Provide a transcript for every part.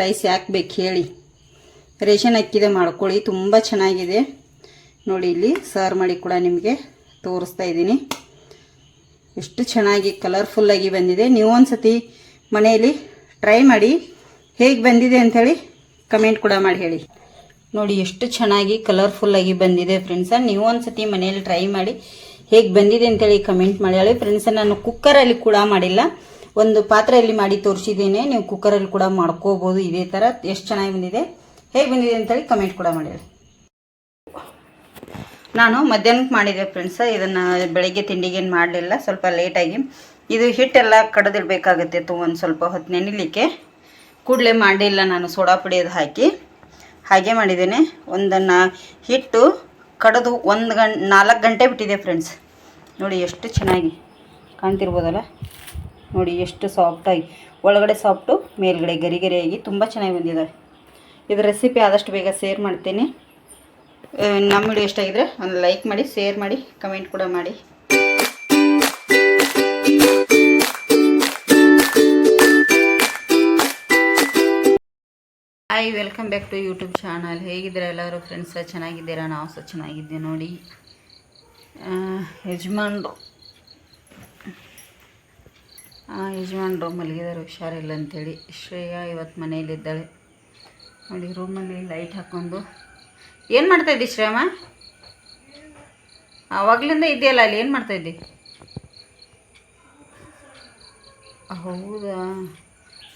Rice ಯಾಕೆ ಬೇಕು ಹೇಳಿ. ರೇಷನ್ ಅಕ್ಕಿದೆ ಮಾಡ್ಕೊಳ್ಳಿ, ತುಂಬ ಚೆನ್ನಾಗಿದೆ. ನೋಡಿ, ಇಲ್ಲಿ ಸರ್ವ್ ಮಾಡಿ ಕೂಡ ನಿಮಗೆ ತೋರಿಸ್ತಾ ಇದ್ದೀನಿ. ಎಷ್ಟು ಚೆನ್ನಾಗಿ ಕಲರ್ಫುಲ್ಲಾಗಿ ಬಂದಿದೆ. ನೀವು ಒಂದ್ಸತಿ ಮನೆಯಲ್ಲಿ ಟ್ರೈ ಮಾಡಿ ಹೇಗೆ ಬಂದಿದೆ ಅಂಥೇಳಿ ಕಮೆಂಟ್ ಕೂಡ ಮಾಡಿ ಹೇಳಿ. ನೋಡಿ, ಎಷ್ಟು ಚೆನ್ನಾಗಿ ಕಲರ್ಫುಲ್ಲಾಗಿ ಬಂದಿದೆ ಫ್ರೆಂಡ್ಸ ನೀವು ಒಂದ್ಸತಿ ಮನೆಯಲ್ಲಿ ಟ್ರೈ ಮಾಡಿ ಹೇಗೆ ಬಂದಿದೆ ಅಂತೇಳಿ ಕಮೆಂಟ್ ಮಾಡಿ. ಹೇಳಿ ಫ್ರೆಂಡ್ಸ ನಾನು ಕುಕ್ಕರಲ್ಲಿ ಕೂಡ ಮಾಡಿಲ್ಲ. ಒಂದು ಪಾತ್ರೆಯಲ್ಲಿ ಮಾಡಿ ತೋರಿಸಿದ್ದೇನೆ. ನೀವು ಕುಕ್ಕರಲ್ಲಿ ಕೂಡ ಮಾಡ್ಕೋಬೋದು. ಇದೇ ಥರ ಎಷ್ಟು ಚೆನ್ನಾಗಿ ಬಂದಿದೆ. ಹೇಗೆ ಬಂದಿದೆ ಅಂತೇಳಿ ಕಮೆಂಟ್ ಕೂಡ ಮಾಡಿ ನಾನು ಮಧ್ಯಾಹ್ನಕ್ಕೆ ಮಾಡಿದೆ ಫ್ರೆಂಡ್ಸ ಇದನ್ನು ಬೆಳಗ್ಗೆ ತಿಂಡಿಗೇನು ಮಾಡಲಿಲ್ಲ. ಸ್ವಲ್ಪ ಲೇಟಾಗಿ ಇದು ಹಿಟ್ಟೆಲ್ಲ ಕಡದಿಡಬೇಕಾಗುತ್ತೆ ತು ಒಂದು ಸ್ವಲ್ಪ ಹೊತ್ತು ನೆನಿಲಿಕ್ಕೆ. ಕೂಡಲೇ ಮಾಡಿಲ್ಲ ನಾನು. ಸೋಡಾ ಪುಡಿ ಅದು ಹಾಕಿ. ಹಾಗೆ ಮಾಡಿದ್ದೇನೆ. ಒಂದನ್ನು ಹಿಟ್ಟು ಕಡದು ಒಂದು ಗಂಟೆ ನಾಲ್ಕು ಗಂಟೆ ಬಿಟ್ಟಿದೆ ಫ್ರೆಂಡ್ಸ್ ನೋಡಿ ಎಷ್ಟು ಚೆನ್ನಾಗಿ ಕಾಣ್ತಿರ್ಬೋದಲ್ಲ. ನೋಡಿ ಎಷ್ಟು ಸಾಫ್ಟಾಗಿ ಒಳಗಡೆ ಸಾಫ್ಟು ಮೇಲ್ಗಡೆ ಗರಿ ಗರಿಯಾಗಿ ತುಂಬ ಚೆನ್ನಾಗಿ ಬಂದಿದೆ. ಇದು ರೆಸಿಪಿ ಆದಷ್ಟು ಬೇಗ ಶೇರ್ ಮಾಡ್ತೀನಿ. ನಮ್ಮ ವಿಡಿಯೋ ಇಷ್ಟ ಆಗಿದ್ರೆ ಒಂದು ಲೈಕ್ ಮಾಡಿ ಶೇರ್ ಮಾಡಿ ಕಮೆಂಟ್ ಕೂಡ ಮಾಡಿ. Hi welcome back to YouTube channel ಹೇಗಿದ್ದೀರಾ ಎಲ್ಲರೂ? ಫ್ರೆಂಡ್ಸ್ ಚೆನ್ನಾಗಿದ್ದೀರಾ? ನಾವು ಸಹ ಚೆನ್ನಾಗಿದ್ದೆ ನೋಡಿ. ಯಜಮಾನ್ರು. ಯಜಮಾನ್ರು ಮಲಗಿದಾರೆ, ಹುಷಾರಿಲ್ಲ ಅಂತೇಳಿ. ಶ್ರೇಯಾ ಇವತ್ತು ಮನೆಯಲ್ಲಿದ್ದಾಳೆ ನೋಡಿ, ರೂಮಲ್ಲಿ ಲೈಟ್ ಹಾಕ್ಕೊಂಡು ಏನು ಮಾಡ್ತಾಯಿದ್ದಿ ಶ್ರೇಯಮ್ಮ? ಆವಾಗಲಿಂದ ಇದೆಯಲ್ಲ ಅಲ್ಲಿ, ಏನು ಮಾಡ್ತಾಯಿದ್ದಿ ಹೌದಾ?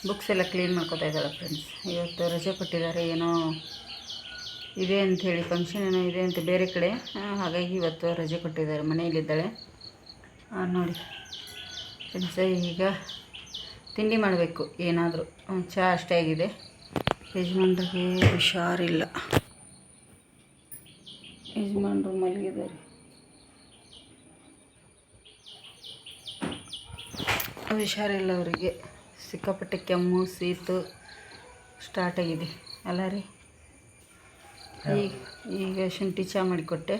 ಬುಕ್ಸ್ ಎಲ್ಲ ಕ್ಲೀನ್ ಮಾಡ್ಕೊತಾ ಇದ್ದಾಳೆ ಫ್ರೆಂಡ್ಸ್ ಇವತ್ತು ರಜೆ ಕೊಟ್ಟಿದ್ದಾರೆ, ಏನೋ ಇದೆ ಅಂಥೇಳಿ ಫಂಕ್ಷನ್ ಏನೋ ಇದೆ ಅಂತ ಬೇರೆ ಕಡೆ. ಹಾಗಾಗಿ ಇವತ್ತು ರಜೆ ಕೊಟ್ಟಿದ್ದಾರೆ ಮನೆಯಲ್ಲಿದ್ದಾಳೆ ನೋಡಿ. ಫ್ರೆಂಡ್ಸ್ ಈಗ ತಿಂಡಿ ಮಾಡಬೇಕು ಏನಾದರೂ. ಚಹಾ ಅಷ್ಟೇ ಆಗಿದೆ. ಯಜಮಾನ್ರಿಗೆ ಹುಷಾರಿಲ್ಲ. ಯಜಮಾನ್ರು ಮಲಗಿದ್ದಾರೆ. ಹುಷಾರಿಲ್ಲ ಅವರಿಗೆ. ಸಿಕ್ಕಾಪಟ್ಟೆ ಕೆಮ್ಮು ಸೀತು ಸ್ಟಾರ್ಟ್ ಆಗಿದೆ. ಅಲ್ಲ ರೀ? ಈಗ ಈಗ ಶುಂಠಿ ಚಹಾ ಮಾಡಿಕೊಟ್ಟೆ.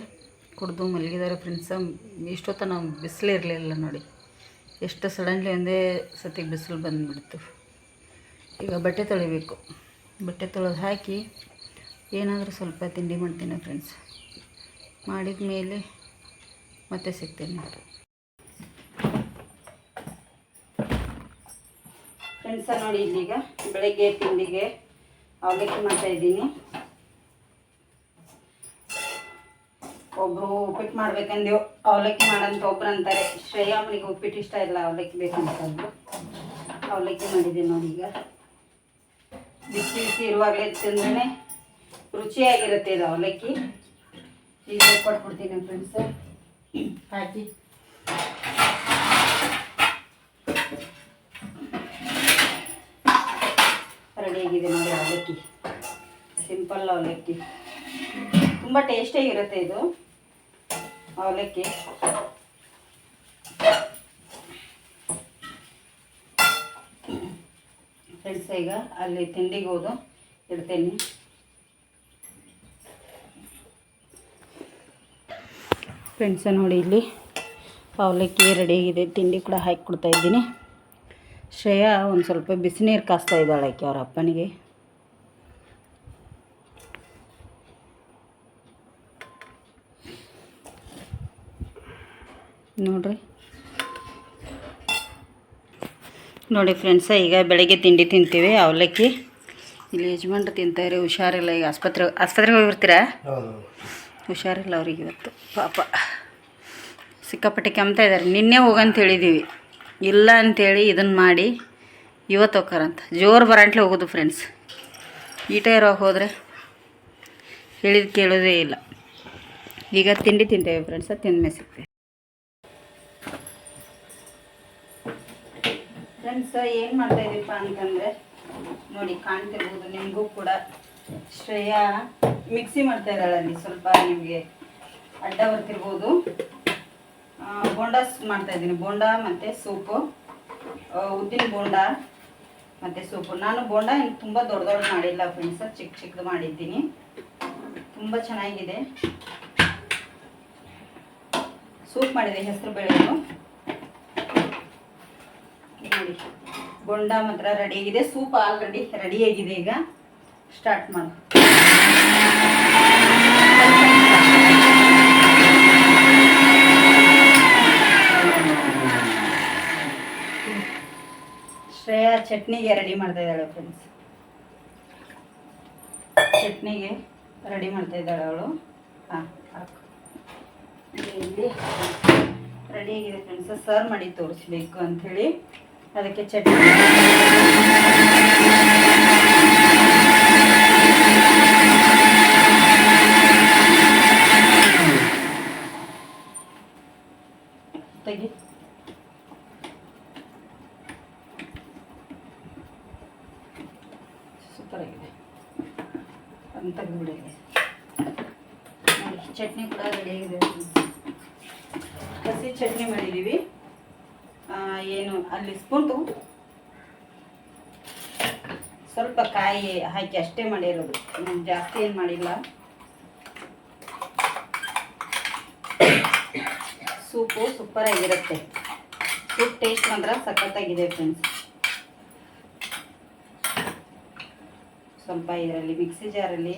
ಕುಡಿದು ಮಲಗಿದ್ದಾರೆ ಫ್ರೆಂಡ್ಸ ಇಷ್ಟೊತ್ತ ನಾವು ಬಿಸಿಲಿರಲಿಲ್ಲ ನೋಡಿ. ಎಷ್ಟು ಸಡನ್ಲಿ ಒಂದೇ ಸತಿ ಬಿಸಿಲು ಬಂದುಬಿಡ್ತು. ಈಗ ಬಟ್ಟೆ ತೊಳಿಬೇಕು. ಬಟ್ಟೆ ತೊಳೆದು ಹಾಕಿ ಏನಾದರೂ ಸ್ವಲ್ಪ ತಿಂಡಿ ಮಾಡ್ತೀನಿ ಫ್ರೆಂಡ್ಸ್ ಮಾಡಿದ ಮೇಲೆ ಮತ್ತೆ ಸಿಗ್ತೀನಿ. ಫ್ರೆಂಡ್ಸ ನೋಡಿ ಇಲ್ಲಿಗ ಬೆಳಗ್ಗೆ ತಿಂಡಿಗೆ ಅವಲಕ್ಕಿ ಮಾಡ್ತಾ ಒಬ್ಬರು ಉಪ್ಪಿಟ್ಟು ಮಾಡ್ಬೇಕಂದೇವು ಅವಲಕ್ಕಿ ಮಾಡಂತ ಒಬ್ರು ಅಂತಾರೆ. ಶ್ರೇಯಾಮನಿಗೆ ಉಪ್ಪಿಟ್ಟು ಇಷ್ಟ ಇಲ್ಲ, ಅವಲಕ್ಕಿ ಬೇಕಂತ ಅಂದ್ರು. ಅವಲಕ್ಕಿ ಮಾಡಿದ್ದೀನಿ ನೋಡಿ ಈಗ. ಬಿಸಿ ಬಿಸಿ ಇರುವಾಗಲೇ ತಿಂದ್ರೆ ರುಚಿಯಾಗಿರುತ್ತೆ ಇದು ಅವಲಕ್ಕಿ. ಈಗ ಕೊಟ್ಬಿಡ್ತೀನಿ ಫ್ರೆಂಡ್ಸ್ ಹಾಕಿ. ರೆಡಿಯಾಗಿದೆ ನೋಡಿ ಅವಲಕ್ಕಿ. ಸಿಂಪಲ್ ಅವಲಕ್ಕಿ. ತುಂಬ ಟೇಸ್ಟಿಯಾಗಿರುತ್ತೆ ಇದು. ಅವಲಕ್ಕಿ. ಫ್ರೆಂಡ್ಸ್ ಈಗ ಅಲ್ಲಿ ತಿಂಡಿಗೆ ಹೋದು. ಇಡ್ತೇನೆ. ಫ್ರೆಂಡ್ಸ ನೋಡಿ ಇಲ್ಲಿ ಅವಲಕ್ಕಿ ರೆಡಿಯಾಗಿದೆ ತಿಂಡಿ ಕೂಡ ಹಾಕಿ ಕೊಡ್ತಾ ಇದ್ದೀನಿ. ಶ್ರೇಯಾ ಒಂದು ಸ್ವಲ್ಪ ಬಿಸಿನೀರು ಕಾಸ್ತಾ ಇದ್ದಾಳೆ ಆಕೆ ಅವ್ರ ಅಪ್ಪನಿಗೆ. ನೋಡ್ರಿ. ನೋಡಿ ಫ್ರೆಂಡ್ಸ ಈಗ ಬೆಳಗ್ಗೆ ತಿಂಡಿ ತಿಂತೀವಿ ಅವಲಕ್ಕಿ. ಇಲ್ಲಿ ಯಜಮಾನ್ರು ತಿಂತಾರೆ ಹುಷಾರಿಲ್ಲ ಈಗ ಆಸ್ಪತ್ರೆ ಆಸ್ಪತ್ರೆಗೆ ಹೋಗಿರ್ತೀರಾ? ಹುಷಾರಿಲ್ಲ ಅವ್ರಿಗೆ ಇವತ್ತು ಪಾಪ. ಸಿಕ್ಕಾಪಟ್ಟೆ ಕೆಮ್ತಾ ಇದ್ದಾರೆ ನಿನ್ನೆ ಹೋಗಂತ ಹೇಳಿದ್ದೀವಿ ಇಲ್ಲ ಅಂತೇಳಿ ಇದನ್ನು ಮಾಡಿ ಇವತ್ತು ಹೋಗ್ಕಾರಂತ. ಜೋರು ಬರಂಟ್ಲೆ ಹೋಗೋದು ಫ್ರೆಂಡ್ಸ್ ಈಟ ಇರೋ ಹೋದರೆ? ಹೇಳಿದ ಕೇಳೋದೇ ಇಲ್ಲ. ಈಗ ತಿಂಡಿ ತಿಂತೇವೆ ಫ್ರೆಂಡ್ಸ ತಿಂದ್ಮೇಲೆ ಸಿಗ್ತೇವೆ. ಫ್ರೆಂಡ್ಸ್ ಏನು ಮಾಡ್ತಾ ಇದೀವಪ್ಪ ಅಂತಂದರೆ, ನೋಡಿ ಕಾಣ್ತಿರ್ಬೋದು, ನಿಮಗೂ ಕೂಡ. ಶ್ರೇಯಾ ಮಿಕ್ಸಿ ಮಾಡ್ತಾ ಇದ್ದಾಳೆ ಅಲ್ಲಿ, ಸ್ವಲ್ಪ ನಿಮಗೆ ಅಡ್ಡ ಬರ್ತಿರ್ಬೋದು ಬೋಂಡ ಮಾಡ್ತಾ ಇದ್ದೀನಿ, ಬೋಂಡ ಮತ್ತು ಸೂಪು. ಉದ್ದಿನ ಬೋಂಡ ಮತ್ತು ಸೂಪು. ನಾನು ಬೋಂಡ ಇನ್ನು ತುಂಬ ದೊಡ್ಡ ದೊಡ್ಡ ಮಾಡಿಲ್ಲ ಫ್ರೆಂಡ್ಸ್ ಚಿಕ್ಕ ಚಿಕ್ಕದು ಮಾಡಿದ್ದೀನಿ. ತುಂಬ ಚೆನ್ನಾಗಿದೆ. ಸೂಪ್ ಮಾಡಿದೆ, ಹೆಸರು ಬೇಳೆದು ನೋಡಿ ಬೋಂಡ ಮಾತ್ರ ರೆಡಿ ಆಗಿದೆ. ಸೂಪ್ ಆಲ್ರೆಡಿ ರೆಡಿ ಆಗಿದೆ ಈಗ. ಸ್ಟಾರ್ಟ್ ಮಾಡು. ಶ್ರೇಯಾ ಚಟ್ನಿಗೆ ರೆಡಿ ಮಾಡ್ತಾ ಇದ್ದಾಳೆ ಫ್ರೆಂಡ್ಸ್ ಚಟ್ನಿಗೆ ರೆಡಿ ಮಾಡ್ತಾ ಇದ್ದಾಳೆ ಅವಳು. ಹಾಂ ರೆಡಿ ಆಗಿದೆ ಫ್ರೆಂಡ್ಸ್ ಸರ್ವ್ ಮಾಡಿ ತೋರಿಸ್ಬೇಕು ಅಂಥೇಳಿ. ಅದಕ್ಕೆ ಚಟ್ನಿ ತೆಗಿ ಸೂಪರ್ ಆಗಿದೆ ಅದನ್ನ ತೆಗೆದುಬಿಡಿದೆ ನೋಡಿ ಚಟ್ನಿ ಕೂಡ ರೆಡಿ ಆಗಿದೆ ಹಸಿ ಚಟ್ನಿ ಮಾಡಿದ್ದೀವಿ ಆ, ಏನು ಅಲ್ಲಿ ಸ್ಪೂನ್ ತಗೋ ಸ್ವಲ್ಪ ಕಾಯಿ ಹಾಕಿ ಅಷ್ಟೇ ಮಾಡಿರೋದು. ಜಾಸ್ತಿ ಏನು ಮಾಡಿಲ್ಲ. ಸೂಪು ಸೂಪರ್ ಆಗಿರುತ್ತೆ. ಸೂಪ್ ಟೇಸ್ಟ್ ಮಾತ್ರ ಸಖತ್ತಾಗಿದೆ ಫ್ರೆಂಡ್ಸ್ ಸ್ವಲ್ಪ ಇದರಲ್ಲಿ ಮಿಕ್ಸಿ ಜಾರಲ್ಲಿ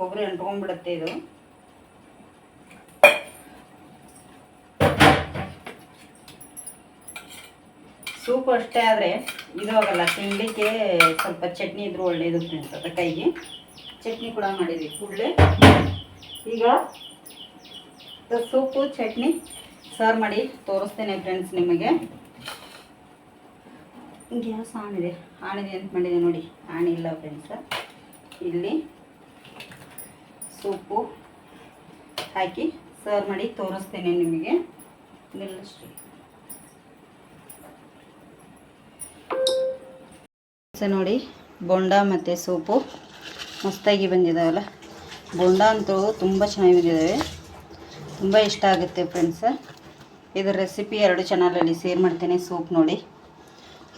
ಕೊಬ್ಬರಿ ಅಂಟ್ಕೊಂಡ್ಬಿಡುತ್ತೆ ಇದು. ಸೂಪ್ ಅಷ್ಟೇ ಆದರೆ ಇದು ಆಗಲ್ಲ ತಿನ್ನಲಿಕ್ಕೆ ಸ್ವಲ್ಪ ಚಟ್ನಿ ಇದ್ರೂ ಒಳ್ಳೆಯದು ಫ್ರೆಂಡ್ಸ್ ಕೈಗೆ. ಚಟ್ನಿ ಕೂಡ ಮಾಡಿದ್ವಿ ಕೂಡಲೇ. ಈಗ ಸೂಪು, ಚಟ್ನಿ ಸರ್ವ್ ಮಾಡಿ ತೋರಿಸ್ತೇನೆ ಫ್ರೆಂಡ್ಸ್ ನಿಮಗೆ. ಗ್ಯಾಸ್ ಆಣಿದೆ? ಆಣಿದೆ ಅಂತ ಮಾಡಿದೆ ನೋಡಿ. ಆಣಿಲ್ಲ ಫ್ರೆಂಡ್ಸ್ ಇಲ್ಲಿ ಸೂಪು ಹಾಕಿ ಸರ್ವ್ ಮಾಡಿ ತೋರಿಸ್ತೇನೆ ನಿಮಗೆ. ನಿಲ್ಲಷ್ಟು. ಸೊ ನೋಡಿ, ಬೋಂಡ ಮತ್ತು ಸೂಪು. ಮಸ್ತಾಗಿ ಬಂದಿದ್ದಾವಲ್ಲ ಬೋಂಡ ಅಂತೂ ತುಂಬ ಚೆನ್ನಾಗಿ ಬಂದಿದ್ದಾವೆ ತುಂಬ ಇಷ್ಟ ಆಗುತ್ತೆ ಫ್ರೆಂಡ್ಸ್. ಇದರ ರೆಸಿಪಿ ಎರಡು ಚಾನಲಲ್ಲಿ ಸೇರ್ ಮಾಡ್ತೇನೆ ಸೂಪ್ ನೋಡಿ.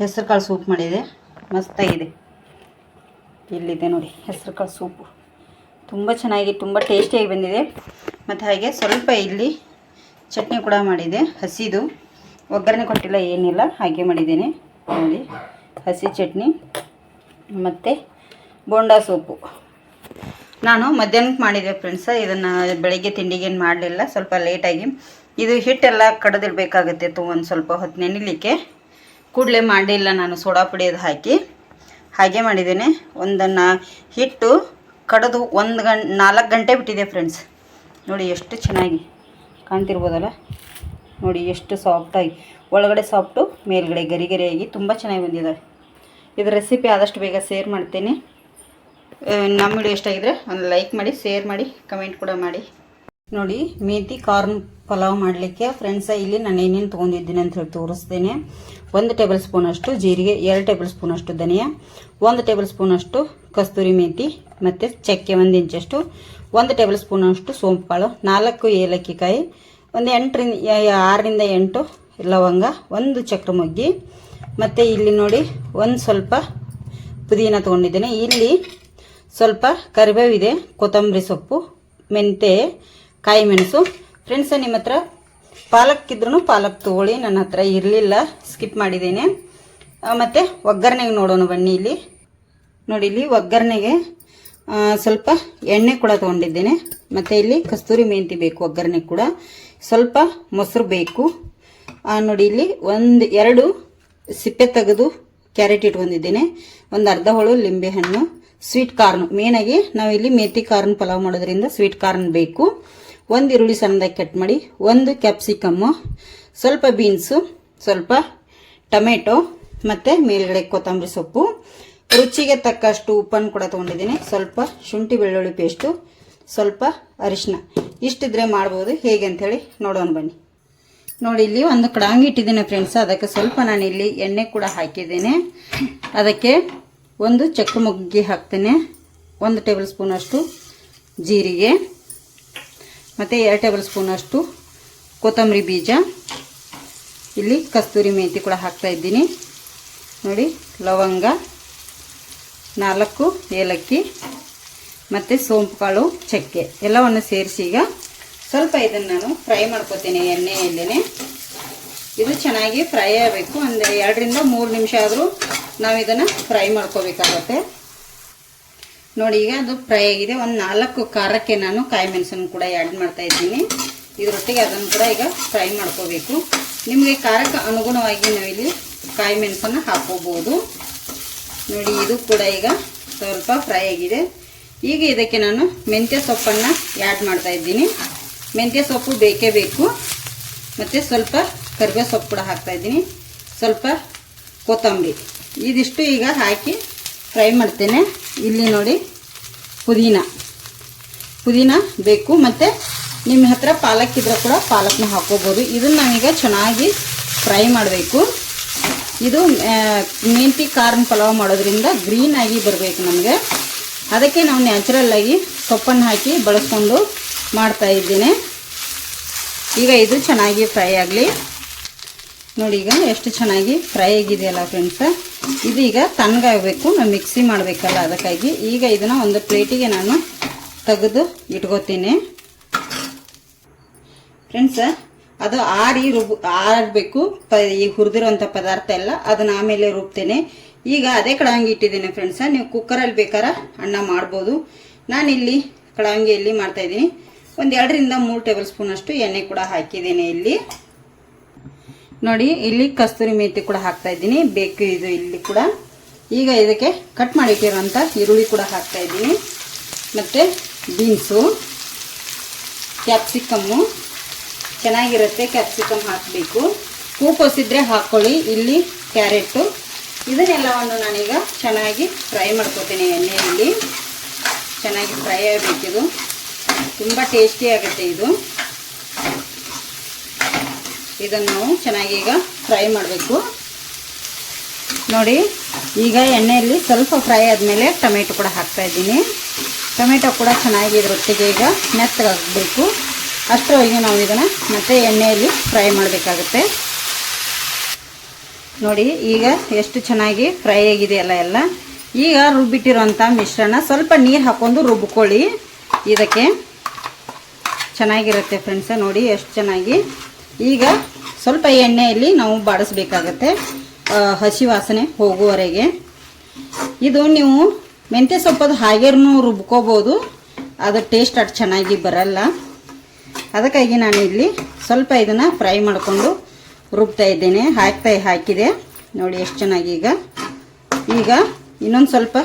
ಹೆಸರು ಕಾಳು ಸೂಪ್ ಮಾಡಿದೆ. ಮಸ್ತಾಗಿದೆ. ಇಲ್ಲಿದೆ ನೋಡಿ ಹೆಸರು ಕಾಳು ಸೂಪು. ತುಂಬ ಚೆನ್ನಾಗಿ, ತುಂಬ ಟೇಸ್ಟಿಯಾಗಿ ಬಂದಿದೆ. ಮತ್ತು ಹಾಗೆ ಸ್ವಲ್ಪ ಇಲ್ಲಿ ಚಟ್ನಿ ಕೂಡ ಮಾಡಿದೆ, ಹಸಿದು. ಒಗ್ಗರಣೆ ಕೊಟ್ಟಿಲ್ಲ, ಏನಿಲ್ಲ, ಹಾಗೆ ಮಾಡಿದ್ದೇನೆ. ನೋಡಿ. ಹಸಿ ಚಟ್ನಿ ಮತ್ತು ಬೋಂಡ ಸೂಪು. ನಾನು ಮಧ್ಯಾಹ್ನಕ್ಕೆ ಮಾಡಿದೆ ಫ್ರೆಂಡ್ಸ ಇದನ್ನು ಬೆಳಗ್ಗೆ ತಿಂಡಿಗೇನು ಮಾಡಲಿಲ್ಲ, ಸ್ವಲ್ಪ ಲೇಟಾಗಿ ಇದು ಹಿಟ್ಟೆಲ್ಲ ತು ಒಂದು ಸ್ವಲ್ಪ ಹೊತ್ತು ನೆನಿಲಿಕ್ಕೆ. ಕೂಡಲೇ ಮಾಡಿಲ್ಲ ನಾನು, ಸೋಡಾ ಪುಡಿ ಅದು ಹಾಕಿ. ಹಾಗೆ ಮಾಡಿದ್ದೇನೆ. ಒಂದನ್ನು ಹಿಟ್ಟು ಕಡದು ಒಂದು ಗಂ, ನಾಲ್ಕು ಗಂಟೆ ಬಿಟ್ಟಿದೆ ಫ್ರೆಂಡ್ಸ್ ನೋಡಿ ಎಷ್ಟು ಚೆನ್ನಾಗಿ ಕಾಣ್ತಿರ್ಬೋದಲ್ಲ? ನೋಡಿ ಎಷ್ಟು ಸಾಫ್ಟಾಗಿ ಒಳಗಡೆ ಸಾಫ್ಟು ಮೇಲ್ಗಡೆ ಗರಿ ಗರಿಯಾಗಿ ತುಂಬ ಚೆನ್ನಾಗಿ ಬಂದಿದ್ದಾವೆ ಇದು ರೆಸಿಪಿ ಆದಷ್ಟು ಬೇಗ ಸೇರ್ ಮಾಡ್ತೀನಿ. ನಮ್ಮ ವಿಡಿಯೋ ಇಷ್ಟ ಆಗಿದ್ರೆ ಒಂದು ಲೈಕ್ ಮಾಡಿ ಶೇರ್ ಮಾಡಿ ಕಮೆಂಟ್ ಕೂಡ ಮಾಡಿ. ನೋಡಿ, ಮೇತಿ ಕಾರ್ನ್ ಪಲಾವ್ ಮಾಡಲಿಕ್ಕೆ ಫ್ರೆಂಡ್ಸ ಇಲ್ಲಿ ನಾನು ಏನೇನು ತೊಗೊಂಡಿದ್ದೀನಿ ಅಂತ ಹೇಳಿ ತೋರಿಸ್ತೇನೆ. ಒಂದು ಟೇಬಲ್ ಸ್ಪೂನಷ್ಟು ಜೀರಿಗೆ, ಎರಡು ಟೇಬಲ್ ಸ್ಪೂನಷ್ಟು ಧನಿಯಾ, ಒಂದು ಟೇಬಲ್ ಸ್ಪೂನಷ್ಟು ಕಸ್ತೂರಿ ಮೇಥಿ ಮತ್ತು ಚಕ್ಕೆ ಒಂದು ಇಂಚಷ್ಟು ಒಂದು ಟೇಬಲ್ ಸ್ಪೂನಷ್ಟು ಸೋಂಪು ಕಾಳು, ನಾಲ್ಕು ಏಲಕ್ಕಿ ಕಾಯಿ ಒಂದು ಎಂಟರಿಂದ, ಆರರಿಂದ ಎಂಟು ಲವಂಗ, ಒಂದು ಚಕ್ರ ಮೊಗ್ಗಿ ಮತ್ತು ಇಲ್ಲಿ ನೋಡಿ ಒಂದು ಸ್ವಲ್ಪ ಪುದೀನ ತೊಗೊಂಡಿದ್ದೇನೆ. ಇಲ್ಲಿ ಸ್ವಲ್ಪ ಕರಿಬೇವಿದೆ, ಕೊತ್ತಂಬರಿ ಸೊಪ್ಪು, ಮೆಂತೆ, ಕಾಯಿ ಮೆಣಸು. ಫ್ರೆಂಡ್ಸ ನಿಮ್ಮ ಹತ್ರ ಪಾಲಕ್ ಇದ್ರೂ ಪಾಲಕ್ ತೊಗೊಳ್ಳಿ. ನನ್ನ ಹತ್ರ ಇರಲಿಲ್ಲ ಸ್ಕಿಪ್ ಮಾಡಿದ್ದೇನೆ. ಮತ್ತು ಒಗ್ಗರಣೆಗೆ ನೋಡೋಣ ಬನ್ನಿ ಇಲ್ಲಿ. ನೋಡಿ ಇಲ್ಲಿ ಒಗ್ಗರಣೆಗೆ ಸ್ವಲ್ಪ ಎಣ್ಣೆ ಕೂಡ ತೊಗೊಂಡಿದ್ದೇನೆ. ಮತ್ತು ಇಲ್ಲಿ ಕಸ್ತೂರಿ ಮೆಂತಿ ಬೇಕು ಒಗ್ಗರಣೆ ಕೂಡ. ಸ್ವಲ್ಪ ಮೊಸರು ಬೇಕು. ನೋಡಿ ಇಲ್ಲಿ ಒಂದು, ಎರಡು ಸಿಪ್ಪೆ ತೆಗೆದು ಕ್ಯಾರೆಟ್ ಇಟ್ಕೊಂಡಿದ್ದೇನೆ ಒಂದು ಅರ್ಧ ಹೋಳು ಲಿಂಬೆ ಹಣ್ಣು ಸ್ವೀಟ್ ಕಾರ್ನ್ ಮೇನಾಗಿ ನಾವು ಇಲ್ಲಿ ಮೇಥಿ ಕಾರ್ನ್ ಪಲಾವ್ ಮಾಡೋದ್ರಿಂದ ಸ್ವೀಟ್ ಕಾರ್ನ್ ಬೇಕು. ಒಂದು ಈರುಳ್ಳಿ ಸಣ್ಣದಾಗಿ ಕಟ್ ಮಾಡಿ, ಒಂದು ಕ್ಯಾಪ್ಸಿಕಮ್ಮು ಸ್ವಲ್ಪ ಬೀನ್ಸು ಸ್ವಲ್ಪ ಟೊಮೆಟೊ ಮತ್ತು ಮೇಲ್ಗಡೆ ಕೊತ್ತಂಬರಿ ಸೊಪ್ಪು. ರುಚಿಗೆ ತಕ್ಕಷ್ಟು ಉಪ್ಪನ್ನು ಕೂಡ ತೊಗೊಂಡಿದ್ದೀನಿ. ಸ್ವಲ್ಪ ಶುಂಠಿ ಬೆಳ್ಳುಳ್ಳಿ ಪೇಸ್ಟು ಸ್ವಲ್ಪ ಅರಿಶಿನ ಇಷ್ಟಿದ್ರೆ ಮಾಡ್ಬೋದು. ಹೇಗೆ ಅಂಥೇಳಿ ನೋಡೋಣ ಬನ್ನಿ. ನೋಡಿ, ಇಲ್ಲಿ ಒಂದು ಕಡಾಂಗಿ ಇಟ್ಟಿದ್ದೀನಿ ಫ್ರೆಂಡ್ಸ್ ಅದಕ್ಕೆ ಸ್ವಲ್ಪ ನಾನು ಇಲ್ಲಿ ಎಣ್ಣೆ ಕೂಡ ಹಾಕಿದ್ದೀನಿ. ಅದಕ್ಕೆ ಒಂದು ಚಕ್ರ ಮೊಗ್ಗಿ ಹಾಕ್ತೇನೆ. ಒಂದು ಟೇಬಲ್ ಸ್ಪೂನಷ್ಟು ಜೀರಿಗೆ. ಮತ್ತು ಎರಡು ಟೇಬಲ್ ಸ್ಪೂನಷ್ಟು ಕೊತ್ತಂಬರಿ ಬೀಜ. ಇಲ್ಲಿ ಕಸ್ತೂರಿ ಮೆಂತಿ ಕೂಡ ಹಾಕ್ತಾ ಇದ್ದೀನಿ. ನೋಡಿ, ಲವಂಗ, ನಾಲ್ಕು ಏಲಕ್ಕಿ, ಮತ್ತು ಸೋಂಪು ಕಾಳು ಚಕ್ಕೆ ಎಲ್ಲವನ್ನು ಸೇರಿಸಿ ಈಗ ಸ್ವಲ್ಪ ಇದನ್ನು ನಾನು ಫ್ರೈ ಮಾಡ್ಕೋತೀನಿ ಎಣ್ಣೆಯಲ್ಲೇ ಇದು ಚೆನ್ನಾಗಿ ಫ್ರೈ ಆಗಬೇಕು. ಒಂದು ಎರಡರಿಂದ ಮೂರು ನಿಮಿಷ ಆದರೂ ನಾವು ಇದನ್ನು ಫ್ರೈ ಮಾಡ್ಕೋಬೇಕಾಗತ್ತೆ. ನೋಡಿ, ಈಗ ಅದು ಫ್ರೈ ಆಗಿದೆ. ಒಂದು ನಾಲ್ಕು ಖಾರಕ್ಕೆ ನಾನು ಕಾಯಿ ಮೆಣಸನ್ನು ಕೂಡ ಆ್ಯಡ್ ಮಾಡ್ತಾ ಇದ್ದೀನಿ. ಇದರೊಟ್ಟಿಗೆ ಅದನ್ನು ಕೂಡ ಈಗ ಫ್ರೈ ಮಾಡ್ಕೋಬೇಕು. ನಿಮಗೆ ಖಾರಕ್ಕೆ ಅನುಗುಣವಾಗಿ ನಾವಿಲ್ಲಿ ಕಾಯಿ ಮೆಣಸನ್ನು ಹಾಕೋಬೋದು ನೋಡಿ, ಇದು ಕೂಡ ಈಗ ಸ್ವಲ್ಪ ಫ್ರೈ ಆಗಿದೆ. ಈಗ ಇದಕ್ಕೆ ನಾನು ಮೆಂತ್ಯ ಸೊಪ್ಪನ್ನು ಆ್ಯಡ್ ಮಾಡ್ತಾ ಇದ್ದೀನಿ. ಮೆಂತ್ಯ ಸೊಪ್ಪು ಬೇಕೇ ಬೇಕು. ಮತ್ತು ಸ್ವಲ್ಪ ಕರಿಬೇವು ಸೊಪ್ಪು ಕೂಡ ಹಾಕ್ತಾ ಇದ್ದೀನಿ. ಸ್ವಲ್ಪ ಕೊತ್ತಂಬರಿ. ಇದಿಷ್ಟು ಈಗ ಹಾಕಿ ಫ್ರೈ ಮಾಡ್ತೇನೆ. ಇಲ್ಲಿ ನೋಡಿ ಪುದೀನ. ಪುದೀನ ಬೇಕು. ಮತ್ತು ನಿಮ್ಮ ಹತ್ರ ಪಾಲಕ್ ಇದ್ರೆ ಕೂಡ ಪಾಲಕ್ನ ಹಾಕೋಬೋದು. ಇದನ್ನು ನಾವೀಗ ಚೆನ್ನಾಗಿ ಫ್ರೈ ಮಾಡಬೇಕು. ಇದು ಮೇಂತಿ ಕಾರ್ನ್ ಪಲಾವ್ ಮಾಡೋದ್ರಿಂದ ಗ್ರೀನ್ ಆಗಿ ಬರಬೇಕು ನಮಗೆ. ಅದಕ್ಕೆ ನಾವು ನ್ಯಾಚುರಲ್ ಆಗಿ ಸೊಪ್ಪನ್ನು ಹಾಕಿ ಬಳಸ್ಕೊಂಡು ಮಾಡ್ತಾ ಇದ್ದೀನಿ. ಈಗ ಇದು ಚೆನ್ನಾಗಿ ಫ್ರೈ ಆಗಲಿ. ನೋಡಿ ಈಗ ಎಷ್ಟು ಚೆನ್ನಾಗಿ ಫ್ರೈ ಆಗಿದೆಯಲ್ಲ ಫ್ರೆಂಡ್ಸ. ಇದು ಈಗ ತಣ್ಣಗಾಗಬೇಕು. ನಾನು ಮಿಕ್ಸಿ ಮಾಡಬೇಕಲ್ಲ ಅದಕ್ಕಾಗಿ. ಈಗ ಇದನ್ನು ಒಂದು ಪ್ಲೇಟಿಗೆ ನಾನು ತೆಗೆದು ಇಟ್ಕೋತೀನಿ. ಫ್ರೆಂಡ್ಸ, ಅದು ಆರಿ ರುಬ್ ಆರಬೇಕು. ಪ, ಈ ಹುರಿದಿರುವಂಥ ಪದಾರ್ಥ ಎಲ್ಲ ಅದನ್ನ ಆಮೇಲೆ ರುಬ್ತೇನೆ. ಈಗ ಅದೇ ಕಡಾಂಗಿ ಇಟ್ಟಿದ್ದೀನಿ ಫ್ರೆಂಡ್ಸ. ನೀವು ಕುಕ್ಕರಲ್ಲಿ ಬೇಕಾರ ಅನ್ನ ಮಾಡ್ಬೋದು. ನಾನಿಲ್ಲಿ ಕಡಾಂಗಿಯಲ್ಲಿ ಮಾಡ್ತಾ ಇದ್ದೀನಿ. ಒಂದು ಎರಡರಿಂದ ಮೂರು ಟೇಬಲ್ ಸ್ಪೂನ್ ಅಷ್ಟು ಎಣ್ಣೆ ಕೂಡ ಹಾಕಿದ್ದೀನಿ ಇಲ್ಲಿ. ನೋಡಿ, ಇಲ್ಲಿ ಕಸ್ತೂರಿ ಮೇಥಿ ಕೂಡ ಹಾಕ್ತಾ ಇದ್ದೀನಿ. ಬೇಕು ಇದು ಇಲ್ಲಿ ಕೂಡ. ಈಗ ಇದಕ್ಕೆ ಕಟ್ ಮಾಡಿಟ್ಟಿರೋಂಥ ಈರುಳ್ಳಿ ಕೂಡ ಹಾಕ್ತಾ ಇದ್ದೀನಿ. ಮತ್ತು ಬೀನ್ಸು ಕ್ಯಾಪ್ಸಿಕಮ್ಮು ಚೆನ್ನಾಗಿರುತ್ತೆ ಕ್ಯಾಪ್ಸಿಕಮ್ ಹಾಕಬೇಕು. ಹೂಕೋಸಿದ್ರೆ ಹಾಕ್ಕೊಳ್ಳಿ ಇಲ್ಲಿ ಕ್ಯಾರೆಟು ಇದನ್ನೆಲ್ಲವನ್ನು ನಾನೀಗ ಚೆನ್ನಾಗಿ ಫ್ರೈ ಮಾಡ್ಕೋತೀನಿ ಎಣ್ಣೆಯಲ್ಲಿ. ಚೆನ್ನಾಗಿ ಫ್ರೈ ಆಗಬೇಕಿದು. ತುಂಬ ಟೇಸ್ಟಿ ಆಗುತ್ತೆ ಇದು. ಇದನ್ನು ನಾವು ಚೆನ್ನಾಗಿ ಈಗ ಫ್ರೈ ಮಾಡಬೇಕು. ನೋಡಿ, ಈಗ ಎಣ್ಣೆಯಲ್ಲಿ ಸ್ವಲ್ಪ ಫ್ರೈ ಆದಮೇಲೆ ಟೊಮೆಟೊ ಕೂಡ ಹಾಕ್ತಾ ಇದ್ದೀನಿ. ಟೊಮೆಟೊ ಕೂಡ ಚೆನ್ನಾಗಿ ಇದರೊಟ್ಟಿಗೆ ಈಗ ಹಾಕಬೇಕು ಅಷ್ಟರವರೆಗೆ ನಾವು ಇದನ್ನು ಮತ್ತೆ ಎಣ್ಣೆಯಲ್ಲಿ ಫ್ರೈ ಮಾಡಬೇಕಾಗುತ್ತೆ. ನೋಡಿ, ಈಗ ಎಷ್ಟು ಚೆನ್ನಾಗಿ ಫ್ರೈ ಆಗಿದೆಯಲ್ಲ ಎಲ್ಲ. ಈಗ ರುಬ್ಬಿಟ್ಟಿರುವಂಥ ಮಿಶ್ರಣ ಸ್ವಲ್ಪ ನೀರು ಹಾಕ್ಕೊಂಡು ರುಬ್ಕೊಳ್ಳಿ. ಇದಕ್ಕೆ ಚೆನ್ನಾಗಿರುತ್ತೆ ಫ್ರೆಂಡ್ಸ ನೋಡಿ ಎಷ್ಟು ಚೆನ್ನಾಗಿ. ಈಗ ಸ್ವಲ್ಪ ಎಣ್ಣೆಯಲ್ಲಿ ನಾವು ಬಾಡಿಸ್ಬೇಕಾಗತ್ತೆ ಹಸಿ ವಾಸನೆ ಹೋಗುವವರೆಗೆ. ಇದು ನೀವು ಮೆಂತ್ಯ ಸೊಪ್ಪದ ಹಾಗೇನು ರುಬ್ಕೋಬೋದು, ಅದು ಟೇಸ್ಟ್ ಅಷ್ಟು ಚೆನ್ನಾಗಿ ಬರಲ್ಲ. ಅದಕ್ಕಾಗಿ ನಾನು ಇಲ್ಲಿ ಸ್ವಲ್ಪ ಇದನ್ನು ಫ್ರೈ ಮಾಡಿಕೊಂಡು ರುಬ್ತಾ ಇದ್ದೇನೆ, ಹಾಕ್ತಾ ಹಾಕಿದೆ. ನೋಡಿ ಎಷ್ಟು ಚೆನ್ನಾಗಿ ಈಗ. ಈಗ ಇನ್ನೊಂದು ಸ್ವಲ್ಪ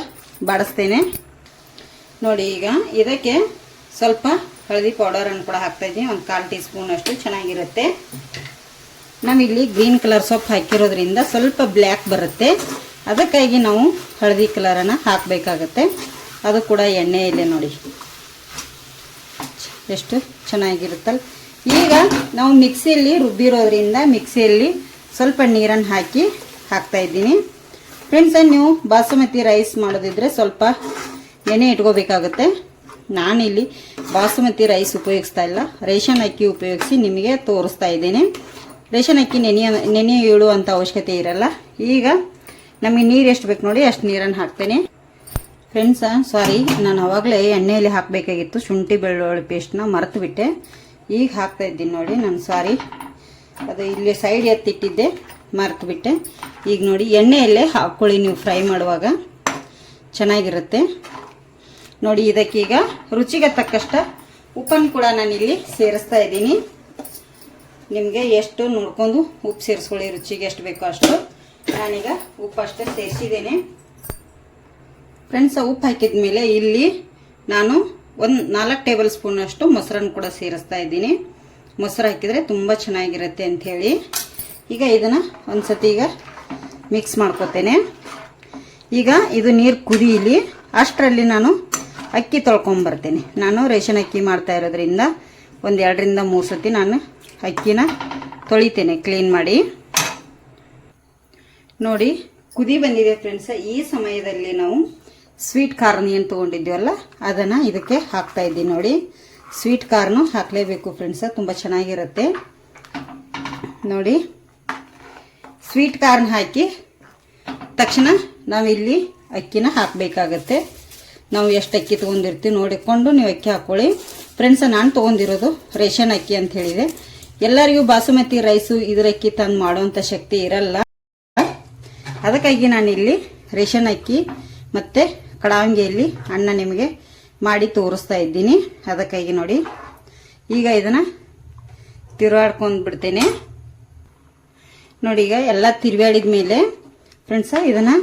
ಬಾಡಿಸ್ತೇನೆ. ನೋಡಿ ಈಗ ಇದಕ್ಕೆ ಸ್ವಲ್ಪ ಹಳದಿ ಪೌಡರನ್ನು ಕೂಡ ಹಾಕ್ತಾ ಇದ್ದೀನಿ. ಒಂದು ಕಾಲು ಟೀ ಸ್ಪೂನ್ ಅಷ್ಟು ಚೆನ್ನಾಗಿರುತ್ತೆ. ನಾವಿಲ್ಲಿ ಗ್ರೀನ್ ಕಲರ್ ಸೊಪ್ಪು ಹಾಕಿರೋದ್ರಿಂದ ಸ್ವಲ್ಪ ಬ್ಲ್ಯಾಕ್ ಬರುತ್ತೆ. ಅದಕ್ಕಾಗಿ ನಾವು ಹಳದಿ ಕಲರನ್ನು ಹಾಕಬೇಕಾಗತ್ತೆ. ಅದು ಕೂಡ ಎಣ್ಣೆಯಲ್ಲೇ ನೋಡಿ. ಎಷ್ಟು ಚೆನ್ನಾಗಿರುತ್ತಲ್ಲ. ಈಗ ನಾವು ಮಿಕ್ಸಿಯಲ್ಲಿ ರುಬ್ಬಿರೋದ್ರಿಂದ ಮಿಕ್ಸಿಯಲ್ಲಿ ಸ್ವಲ್ಪ ನೀರನ್ನು ಹಾಕಿ ಹಾಕ್ತಾ ಇದ್ದೀನಿ. ಫ್ರೆಂಡ್ಸ್ ನೀವು ಬಾಸುಮತಿ ರೈಸ್ ಮಾಡೋದಿದ್ರೆ ಸ್ವಲ್ಪ ಎಣ್ಣೆ ಇಟ್ಕೋಬೇಕಾಗುತ್ತೆ. ನಾನಿಲ್ಲಿ ಬಾಸುಮತಿ ರೈಸ್ ಉಪಯೋಗಿಸ್ತಾ ಇಲ್ಲ. ರೇಷನ್ ಅಕ್ಕಿ ಉಪಯೋಗಿಸಿ ನಿಮಗೆ ತೋರಿಸ್ತಾ ಇದ್ದೇನೆ. ರೇಷನ್ ಅಕ್ಕಿ ನೆನೆಯ, ನೆನೆ ಇಳುವಂಥ ಅವಶ್ಯಕತೆ ಇರಲ್ಲ. ಈಗ ನಮಗೆ ನೀರು ಎಷ್ಟು ಬೇಕು ನೋಡಿ ಅಷ್ಟು ನೀರನ್ನು ಹಾಕ್ತೇನೆ. ಫ್ರೆಂಡ್ಸ ಸಾರಿ ನಾನು ಅವಾಗಲೇ ಎಣ್ಣೆಯಲ್ಲಿ ಹಾಕಬೇಕಾಗಿತ್ತು. ಶುಂಠಿ ಬೆಳ್ಳುಳ್ಳಿ ಪೇಸ್ಟ್ನ ಮರೆತು ಬಿಟ್ಟೆ. ಈಗ ಹಾಕ್ತಾ ಇದ್ದೀನಿ ನೋಡಿ, ನಾನು ಸಾರಿ ಅದು ಇಲ್ಲಿ ಸೈಡ್ ಎತ್ತಿಟ್ಟಿದ್ದೆ, ಮರೆತು ಬಿಟ್ಟೆ. ಈಗ ನೋಡಿ, ಎಣ್ಣೆಯಲ್ಲೇ ಹಾಕ್ಕೊಳ್ಳಿ ನೀವು ಫ್ರೈ ಮಾಡುವಾಗ. ಚೆನ್ನಾಗಿರುತ್ತೆ. ನೋಡಿ, ಇದಕ್ಕೀಗ ರುಚಿಗೆ ತಕ್ಕಷ್ಟ ಉಪ್ಪನ್ನು ಕೂಡ ನಾನಿಲ್ಲಿ ಸೇರಿಸ್ತಾ ಇದ್ದೀನಿ. ನಿಮಗೆ ಎಷ್ಟು ನೋಡ್ಕೊಂಡು ಉಪ್ಪು ಸೇರಿಸ್ಕೊಳ್ಳಿ, ರುಚಿಗೆ ಎಷ್ಟು ಬೇಕೋ ಅಷ್ಟು. ನಾನೀಗ ಉಪ್ಪು ಅಷ್ಟೇ ಸೇರಿಸಿದ್ದೇನೆ. ಫ್ರೆಂಡ್ಸ್ ಉಪ್ಪು ಹಾಕಿದ ಮೇಲೆ ಇಲ್ಲಿ ನಾನು ಒಂದು ನಾಲ್ಕು ಟೇಬಲ್ ಸ್ಪೂನ್ ಅಷ್ಟು ಮೊಸರನ್ನು ಕೂಡ ಸೇರಿಸ್ತಾ ಇದ್ದೀನಿ. ಮೊಸರು ಹಾಕಿದರೆ ತುಂಬ ಚೆನ್ನಾಗಿರುತ್ತೆ ಅಂಥೇಳಿ ಈಗ ಇದನ್ನು ಒಂದು ಸತಿ ಈಗ ಮಿಕ್ಸ್ ಮಾಡ್ಕೊತೇನೆ. ಈಗ ಇದು ನೀರು ಕುದಿಯಲಿ. ಅಷ್ಟರಲ್ಲಿ ನಾನು ಅಕ್ಕಿ ತೊಳ್ಕೊಂಬರ್ತೀನಿ. ನಾನು ರೇಷನ್ ಅಕ್ಕಿ ಮಾಡ್ತಾ ಇರೋದ್ರಿಂದ ಒಂದು ಎರಡರಿಂದ ಮೂರು ಸತಿ ನಾನು ಅಕ್ಕಿನ ತೊಳಿತೇನೆ ಕ್ಲೀನ್ ಮಾಡಿ. ನೋಡಿ, ಕುದಿ ಬಂದಿದೆ ಫ್ರೆಂಡ್ಸ್ ಈ ಸಮಯದಲ್ಲಿ ನಾವು ಸ್ವೀಟ್ ಕಾರ್ನ್ ಏನು ತೊಗೊಂಡಿದ್ದೀವಲ್ಲ, ಅದನ್ನು ಇದಕ್ಕೆ ಹಾಕ್ತಾ ಇದ್ದೀನಿ ನೋಡಿ. ಸ್ವೀಟ್ ಕಾರ್ನು ಹಾಕಲೇಬೇಕು ಫ್ರೆಂಡ್ಸ ತುಂಬ ಚೆನ್ನಾಗಿರುತ್ತೆ. ನೋಡಿ ಸ್ವೀಟ್ ಕಾರ್ನ್ ಹಾಕಿ ತಕ್ಷಣ ನಾವಿಲ್ಲಿ ಅಕ್ಕಿನ ಹಾಕಬೇಕಾಗತ್ತೆ. ನಾವು ಎಷ್ಟು ಅಕ್ಕಿ ತೊಗೊಂಡಿರ್ತೀವಿ ನೋಡಿಕೊಂಡು ನೀವು ಅಕ್ಕಿ ಹಾಕ್ಕೊಳ್ಳಿ ಫ್ರೆಂಡ್ಸ ನಾನು ತೊಗೊಂಡಿರೋದು ರೇಷನ್ ಅಕ್ಕಿ ಅಂತ ಹೇಳಿದೆ. ಎಲ್ಲರಿಗೂ ಬಾಸುಮತಿ ರೈಸು ಇದರಕ್ಕಿ ತಂದು ಮಾಡುವಂಥ ಶಕ್ತಿ ಇರಲ್ಲ. ಅದಕ್ಕಾಗಿ ನಾನಿಲ್ಲಿ ರೇಷನ್ ಅಕ್ಕಿ ಮತ್ತು ಕಡಾವಂಗಿಯಲ್ಲಿ ಅನ್ನ ನಿಮಗೆ ಮಾಡಿ ತೋರಿಸ್ತಾ ಇದ್ದೀನಿ. ಅದಕ್ಕಾಗಿ ನೋಡಿ. ಈಗ ಇದನ್ನು ತಿರುಗಾಡ್ಕೊಂಡು ಬಿಡ್ತೇನೆ. ನೋಡಿ, ಈಗ ಎಲ್ಲ ತಿರುವಾಡಿದ ಮೇಲೆ ಫ್ರೆಂಡ್ಸ ಇದನ್ನು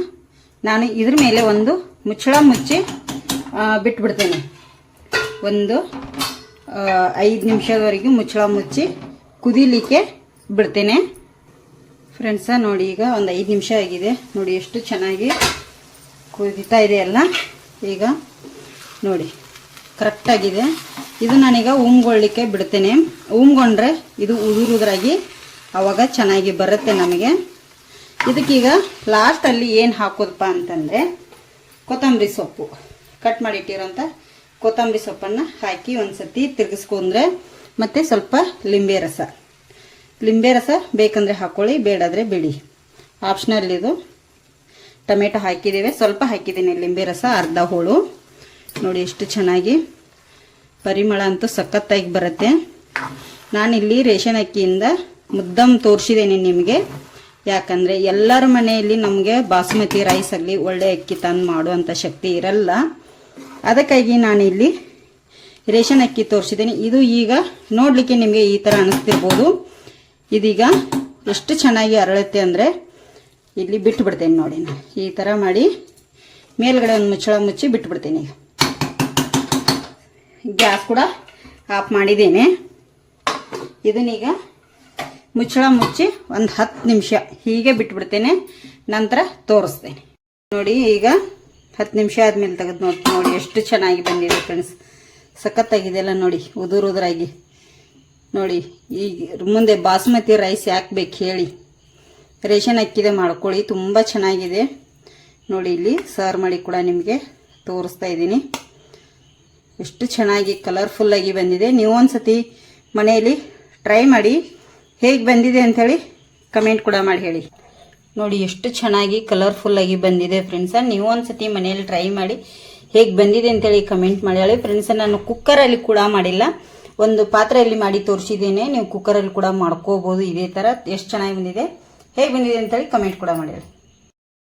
ನಾನು ಇದ್ರ ಮೇಲೆ ಒಂದು ಮುಚ್ಚಳ ಮುಚ್ಚಿ ಬಿಟ್ಬಿಡ್ತೇನೆ. ಒಂದು ಐದು ನಿಮಿಷದವರೆಗೆ ಮುಚ್ಚಳ ಮುಚ್ಚಿ ಕುದಿಲಿಕ್ಕೆ ಬಿಡ್ತೇನೆ. ಫ್ರೆಂಡ್ಸ ನೋಡಿ ಈಗ ಒಂದು ಐದು ನಿಮಿಷ ಆಗಿದೆ. ನೋಡಿ ಎಷ್ಟು ಚೆನ್ನಾಗಿ ಕುದಿತಾ ಇದೆ ಅಲ್ಲ? ಈಗ ನೋಡಿ ಕರೆಕ್ಟಾಗಿದೆ ಇದು ನಾನೀಗ ಉಮ್ಗೊಳ್ಳಿಕ್ಕೆ ಬಿಡ್ತೇನೆ. ಉಮ್ಗೊಂಡ್ರೆ ಇದು ಉದುರುದ್ರಾಗಿ ಆವಾಗ ಚೆನ್ನಾಗಿ ಬರುತ್ತೆ ನಮಗೆ. ಇದಕ್ಕೀಗ ಲಾಸ್ಟಲ್ಲಿ ಏನು ಹಾಕೋದಪ್ಪ ಅಂತಂದರೆ ಕೊತ್ತಂಬರಿ ಸೊಪ್ಪು. ಕಟ್ ಮಾಡಿಟ್ಟಿರೋಂಥ ಕೊತ್ತಂಬರಿ ಸೊಪ್ಪನ್ನು ಹಾಕಿ ಒಂದು ಸತಿ ತಿರುಗಿಸ್ಕೊಂಡ್ರೆ ಮತ್ತು ಸ್ವಲ್ಪ ಲಿಂಬೆ ರಸ. ಲಿಂಬೆ ರಸ ಬೇಕಂದರೆ ಹಾಕ್ಕೊಳ್ಳಿ ಬೇಡಾದರೆ ಬಿಡಿ. ಆಪ್ಷನಲ್ ಇದು. ಟೊಮೆಟೊ ಹಾಕಿದ್ದೇವೆ, ಸ್ವಲ್ಪ ಹಾಕಿದ್ದೀನಿ ಲಿಂಬೆ ರಸ, ಅರ್ಧ ಹೋಳು. ನೋಡಿ ಎಷ್ಟು ಚೆನ್ನಾಗಿ ಪರಿಮಳ ಅಂತೂ ಸಖತ್ತಾಗಿ ಬರುತ್ತೆ. ನಾನಿಲ್ಲಿ ರೇಷನ್ ಅಕ್ಕಿಯಿಂದ ಮುದ್ದಮ್ ತೋರಿಸಿದ್ದೇನೆ ನಿಮಗೆ. ಯಾಕಂದರೆ ಎಲ್ಲರ ಮನೆಯಲ್ಲಿ ನಮಗೆ ಬಾಸುಮತಿ ರೈಸ್ ಆಗಲಿ ಒಳ್ಳೆ ಅಕ್ಕಿ ತಂದು ಮಾಡುವಂಥ ಶಕ್ತಿ ಇರಲ್ಲ. ಅದಕ್ಕಾಗಿ ನಾನಿಲ್ಲಿ ರೇಷನ್ ಅಕ್ಕಿ ತೋರಿಸಿದ್ದೀನಿ. ಇದು ಈಗ ನೋಡಲಿಕ್ಕೆ ನಿಮಗೆ ಈ ಥರ ಅನಿಸ್ತಿರ್ಬೋದು. ಇದೀಗ ಎಷ್ಟು ಚೆನ್ನಾಗಿ ಅರಳುತ್ತೆ ಅಂದರೆ ಇಲ್ಲಿ ಬಿಟ್ಟು ಬಿಡ್ತೇನೆ ನೋಡಿ ನಾನು. ಈ ಥರ ಮಾಡಿ ಮೇಲ್ಗಡೆ ಒಂದು ಮುಚ್ಚಳ ಮುಚ್ಚಿ ಬಿಟ್ಬಿಡ್ತೀನಿ ಈಗ. ಗ್ಯಾಸ್ ಕೂಡ ಆಫ್ ಮಾಡಿದ್ದೇನೆ. ಇದನ್ನೀಗ ಮುಚ್ಚಳ ಮುಚ್ಚಿ ಒಂದು ಹತ್ತು ನಿಮಿಷ ಹೀಗೆ ಬಿಟ್ಬಿಡ್ತೇನೆ ನಂತರ ತೋರಿಸ್ತೇನೆ. ನೋಡಿ ಈಗ ಹತ್ತು ನಿಮಿಷ ಆದಮೇಲೆ ತೆಗೆದು ನೋಡಿ ನೋಡಿ, ಎಷ್ಟು ಚೆನ್ನಾಗಿ ಬಂದಿದೆ ಫ್ರೆಂಡ್ಸ್ ಸಖತ್ತಾಗಿದೆಲ್ಲ ನೋಡಿ, ಉದುರು ಉದುರಾಗಿ. ನೋಡಿ, ಈಗ ಮುಂದೆ ಬಾಸುಮತಿ ರೈಸ್ ಯಾಕೆ ಬೇಕು ಹೇಳಿ. ರೇಷನ್ ಅಕ್ಕಿದೆ ಮಾಡ್ಕೊಳ್ಳಿ, ತುಂಬ ಚೆನ್ನಾಗಿದೆ. ನೋಡಿ, ಇಲ್ಲಿ ಸರ್ವ್ ಮಾಡಿ ಕೂಡ ನಿಮಗೆ ತೋರಿಸ್ತಾ ಇದ್ದೀನಿ. ಎಷ್ಟು ಚೆನ್ನಾಗಿ ಕಲರ್ಫುಲ್ಲಾಗಿ ಬಂದಿದೆ. ನೀವು ಒಂದ್ಸತಿ ಮನೆಯಲ್ಲಿ ಟ್ರೈ ಮಾಡಿ ಹೇಗೆ ಬಂದಿದೆ ಅಂಥೇಳಿ ಕಮೆಂಟ್ ಕೂಡ ಮಾಡಿ ಹೇಳಿ. ನೋಡಿ ಎಷ್ಟು ಚೆನ್ನಾಗಿ ಕಲರ್ಫುಲ್ಲಾಗಿ ಬಂದಿದೆ ಫ್ರೆಂಡ್ಸ ನೀವು ಒಂದ್ಸತಿ ಮನೆಯಲ್ಲಿ ಟ್ರೈ ಮಾಡಿ ಹೇಗೆ ಬಂದಿದೆ ಅಂತೇಳಿ ಕಮೆಂಟ್ ಮಾಡಿ. ಹೇಳಿ ಫ್ರೆಂಡ್ಸ ನಾನು ಕುಕ್ಕರಲ್ಲಿ ಕೂಡ ಮಾಡಿಲ್ಲ. ಒಂದು ಪಾತ್ರೆಯಲ್ಲಿ ಮಾಡಿ ತೋರಿಸಿದ್ದೇನೆ. ನೀವು ಕುಕ್ಕರಲ್ಲಿ ಕೂಡ ಮಾಡ್ಕೋಬೋದು. ಇದೇ ಥರ ಎಷ್ಟು ಚೆನ್ನಾಗಿ ಬಂದಿದೆ. ಹೇಗೆ ಬಂದಿದೆ ಅಂತೇಳಿ ಕಮೆಂಟ್ ಕೂಡ ಮಾಡಿ. ಹೇಳಿ